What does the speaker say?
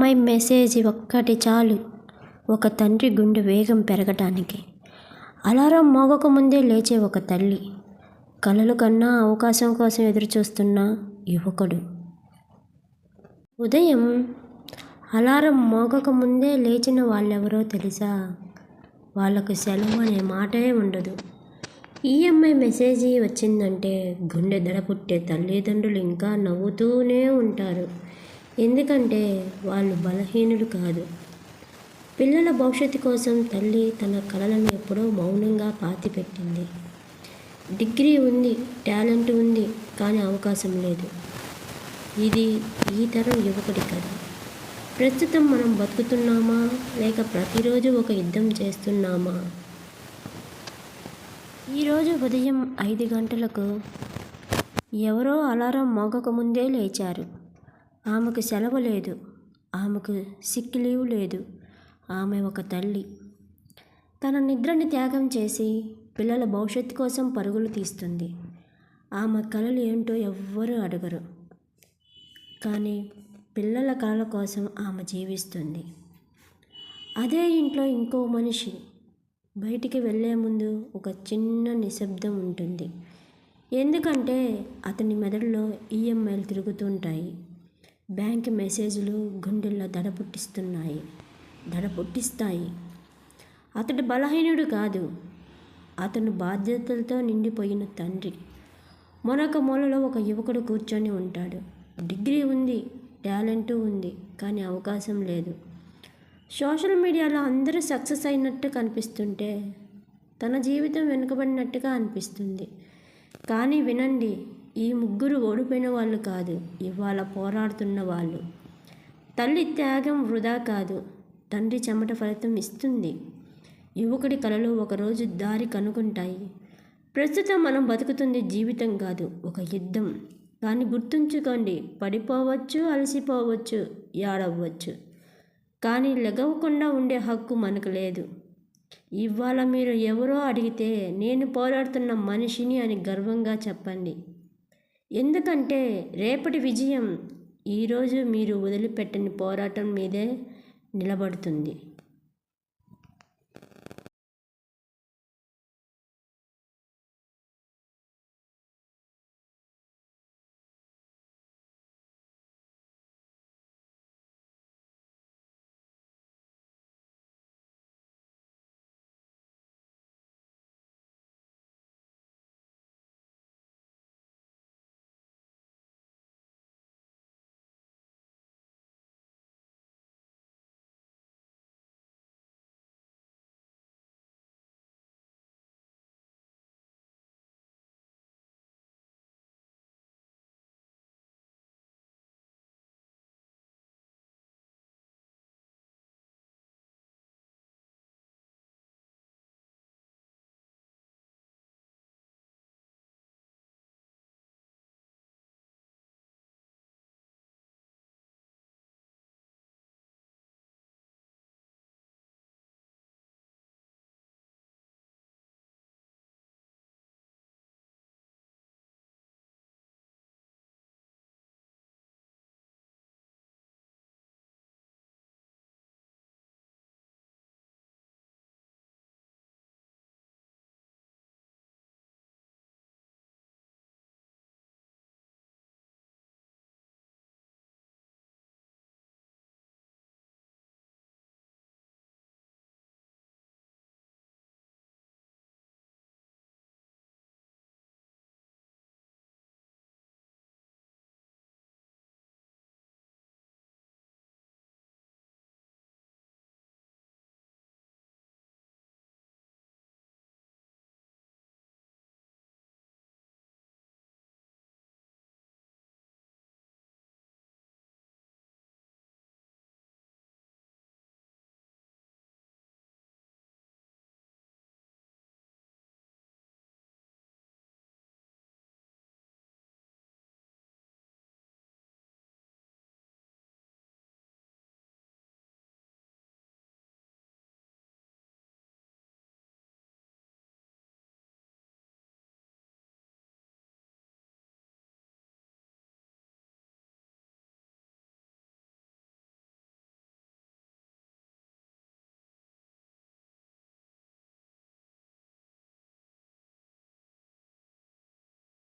My message ఒక్కటి చాలు. ఒక తండ్రి గుండె వేగం పెరగటానికి. అలారం మోగకముందే లేచే ఒక తల్లి. కలలు కన్నా అవకాశం కోసం ఎదురుచూస్తున్న యువకుడు. ఉదయం అలారం మోగకముందే లేచిన వాళ్ళెవరో తెలుసా? వాళ్ళకు సెలవు అనే మాటే ఉండదు. ఈఎంఐ మెసేజ్ వచ్చిందంటే గుండె దడ పుట్టే తల్లిదండ్రులు ఇంకా నవ్వుతూనే ఉంటారు. ఎందుకంటే వాళ్ళు బలహీనులు కాదు. పిల్లల భవిష్యత్తు కోసం తల్లి తన కలలను ఎప్పుడో మౌనంగా పాతిపెట్టింది. డిగ్రీ ఉంది టాలెంట్ ఉంది కానీ అవకాశం లేదు. ఇది ఈ తరం యువకుడి కథ. ప్రస్తుతం మనం బతుకుతున్నామా? లేక ప్రతిరోజు ఒక యుద్ధం చేస్తున్నామా? ఈరోజు ఉదయం ఐదు గంటలకు ఎవరో అలారం మోగకముందే లేచారు. ఆమెకు సెలవు లేదు. ఆమెకు సిక్ లీవ్ లేదు. ఆమె ఒక తల్లి. తన నిద్రని త్యాగం చేసి పిల్లల భవిష్యత్తు కోసం పరుగులు తీస్తుంది. ఆమె కళలు ఏంటో ఎవ్వరూ అడగరు. కానీ పిల్లల కళల కోసం ఆమె జీవిస్తుంది. అదే ఇంట్లో ఇంకో మనిషి. బయటికి వెళ్ళే ముందు ఒక చిన్న నిశ్శబ్దం ఉంటుంది. ఎందుకంటే అతని మెదడులో ఈఎంఐలు తిరుగుతుంటాయి బ్యాంక్ మెసేజ్లు గుండెల్లో దడ పుట్టిస్తున్నాయి. దడ పుట్టిస్తాయి. అతడు బలహీనుడు కాదు. అతను బాధ్యతలతో నిండిపోయిన తండ్రి. మరొక మూలలో ఒక యువకుడు కూర్చొని ఉంటాడు. డిగ్రీ ఉంది టాలెంట్ ఉంది కానీ అవకాశం లేదు. సోషల్ మీడియాలో అందరూ సక్సెస్ అయినట్టు కనిపిస్తుంటే తన జీవితం వెనుకబడినట్టుగా అనిపిస్తుంది. కానీ వినండి ఈ ముగ్గురు ఓడిపోయిన వాళ్ళు కాదు ఇవాళ పోరాడుతున్న వాళ్ళు. తల్లి త్యాగం వృధా కాదు తండ్రి చెమట ఫలితం ఇస్తుంది. యువకుడి కలలు ఒకరోజు దారి కనుగొంటాయి. ప్రస్తుతం మనం బతుకుతుంది జీవితం కాదు ఒక యుద్ధం. కానీ గుర్తుంచుకోండి పడిపోవచ్చు అలసిపోవచ్చు ఏడవచ్చు కానీ లెగవకుండా ఉండే హక్కు మనకు లేదు. ఇవాళ మీరు ఎవరో అడిగితే నేను పోరాడుతున్న మనిషిని అని గర్వంగా చెప్పండి. ఎందుకంటే రేపటి విజయం ఈరోజు మీరు వదిలిపెట్టని పోరాటం మీదే నిలబడుతుంది.